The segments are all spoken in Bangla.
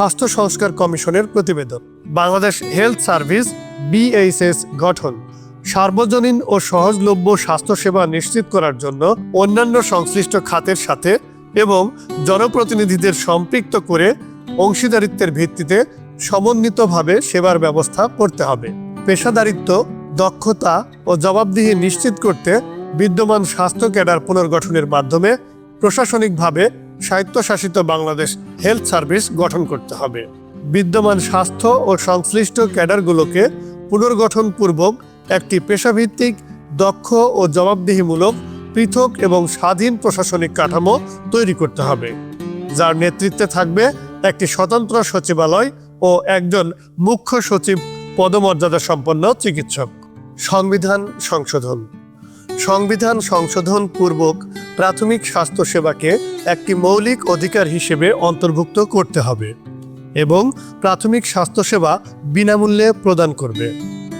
স্বাস্থ্য সংস্কার কমিশনের প্রতিবেদন। বাংলাদেশ হেলথ সার্ভিস, বিএইচএস, গঠন। সার্বজনীন ও সহজলভ্য স্বাস্থ্যসেবা নিশ্চিত করার জন্য অন্যান্য সংশ্লিষ্ট খাতের সাথে এবং জনপ্রতিনিধিদের সম্পৃক্ত করে অংশীদারিত্বের ভিত্তিতে সমন্বিতভাবে সেবার ব্যবস্থা করতে হবে। পেশাদারিত্ব, দক্ষতা ও জবাবদিহি নিশ্চিত করতে বিদ্যমান স্বাস্থ্য ক্যাডার পুনর্গঠনের মাধ্যমে প্রশাসনিকভাবে স্বায়ত্তশাসিত বাংলাদেশ হেলথ সার্ভিস গঠন করতে হবে। বিদ্যমান স্বাস্থ্য ও সংশ্লিষ্ট ক্যাডারগুলোকে পুনর্গঠনপূর্বক একটি পেশাভিত্তিক, দক্ষ ও জবাবদিহিমূলক, পৃথক এবং স্বাধীন প্রশাসনিক কাঠামো তৈরি করতে হবে, যার নেতৃত্বে থাকবে একটি স্বতন্ত্র সচিবালয় ও একজন মুখ্য সচিব পদমর্যাদা সম্পন্ন চিকিৎসক। সংবিধান সংশোধন। সংবিধান সংশোধন পূর্বক প্রাথমিক স্বাস্থ্যসেবাকে একটি মৌলিক অধিকার হিসেবে অন্তর্ভুক্ত করতে হবে এবং প্রাথমিক স্বাস্থ্যসেবা বিনামূল্যে প্রদান করবে।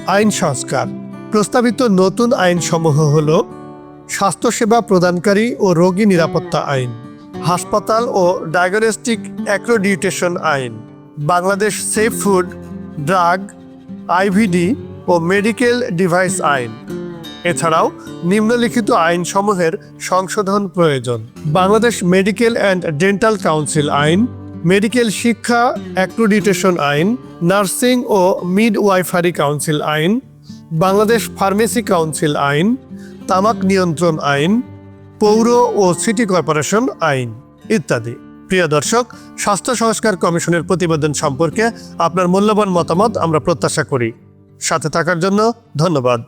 আইন সংস্কার। প্রস্তাবিত নতুন আইনসমূহ হল স্বাস্থ্যসেবা প্রদানকারী ও রোগী নিরাপত্তা আইন, হাসপাতাল ও ডায়াগনস্টিক অ্যাক্রোডিউটেশন আইন, Bangladesh safe food, drug, IVD ও মেডিকেল ডিভাইস আইন। এছাড়াও নিম্নলিখিত আইনসমূহের সংশোধন প্রয়োজন। Bangladesh medical and dental council আইন, মেডিকেল শিক্ষা অ্যাক্রোডিটেশন আইন, নার্সিং ও মিড ওয়াইফারি কাউন্সিল আইন, বাংলাদেশ ফার্মেসি কাউন্সিল আইন, তামাক নিয়ন্ত্রণ আইন, পৌর ও সিটি কর্পোরেশন আইন ইত্যাদি। প্রিয় দর্শক, স্বাস্থ্য সংস্কার কমিশনের প্রতিবেদন সম্পর্কে আপনার মূল্যবান মতামত আমরা প্রত্যাশা করি। সাথে থাকার জন্য ধন্যবাদ।